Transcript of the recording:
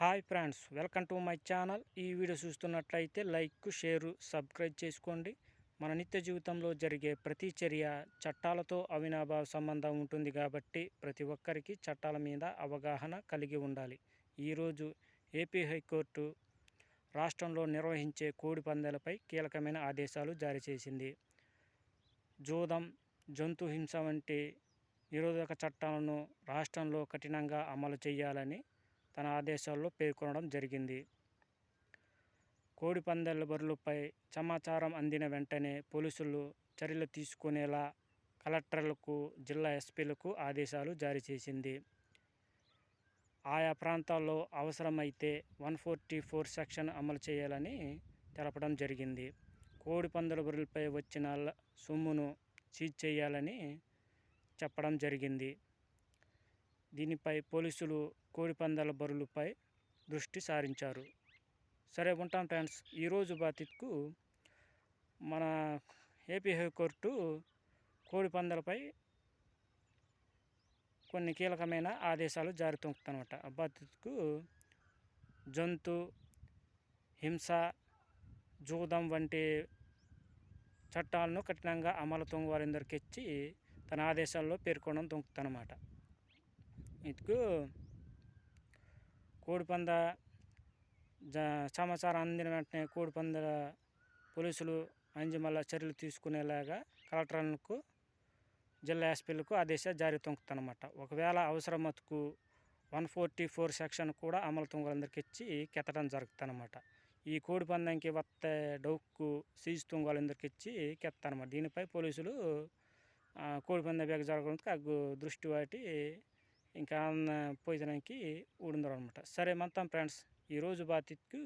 Hi friends welcome to my channel. ఈ video చూస్తున్నట్లయితే like share subscribe చేసుకోండి. మన నిత్య జీవితంలో జరిగే ప్రతి చర్య చట్టాలతో అవినాభావ సంబంధం ఉంటుంది కాబట్టి ప్రతి ఒక్కరికి చట్టాల మీద అవగాహన కలిగి ఉండాలి. ఈరోజు ఏపీ హైకోర్టు రాష్ట్రంలో నిర్వహించే కోడి పందాలపై కీలకమైన ఆదేశాలు జారీ చేసింది. జూదం జంతు హింస వంటి నిరోధక చట్టాలను రాష్ట్రంలో కఠినంగా అమలు చేయాలని తన ఆదేశాల్లో పేర్కొనడం జరిగింది. కోడి పందాల బరులపై సమాచారం అందిన వెంటనే పోలీసులు చర్యలు తీసుకునేలా కలెక్టర్లకు జిల్లా ఎస్పీలకు ఆదేశాలు జారీ చేసింది. ఆయా ప్రాంతాల్లో అవసరమైతే వన్ ఫోర్టీ ఫోర్ సెక్షన్ అమలు చేయాలని తెలపడం జరిగింది. కోడి పందుల బరులపై వచ్చిన సొమ్మును సీజ్ చేయాలని చెప్పడం జరిగింది. దీనిపై పోలీసులు కోడిపందాల బరులపై దృష్టి సారించారు. సరే ఉంటాం ఫ్రెండ్స్. ఈరోజు బాధితుకు మన ఏపీ హైకోర్టు కోడిపందాలపై కొన్ని కీలకమైన ఆదేశాలు జారీ తొంకుతానమాట బాధితుకు జంతు హింస జూదం వంటి చట్టాలను కఠినంగా అమలు తొంగు వారందరికి ఇచ్చి తన ఆదేశాల్లో పేర్కొనడం తొంకుతానమాట ఇటుకు కోడిపంద సమాచారం అందిన వెంటనే కోడిపంద పోలీసులు అంజమల్ల చర్యలు తీసుకునేలాగా కలెక్టర్లకు జిల్లా ఎస్పీలకు ఆదేశాలు జారీ తొంకుతానమాట ఒకవేళ అవసరం మతుకు వన్ ఫోర్టీ ఫోర్ సెక్షన్ కూడా అమలు తుంగలందరికీ ఇచ్చి కెత్తడం జరుగుతుందన్నమాట ఈ కోడి పందానికి వస్తే డౌక్కు సీజ్ తుంగలందరికీ ఇచ్చి కెత్తానమాట. దీనిపై పోలీసులు కోడి పంద బేగ జరగడానికి దృష్టి వాటి ఇంకా పోయేదానికి ఊడిందరు అనమాట సరే మొత్తం ఫ్రెండ్స్ ఈరోజు బాతికు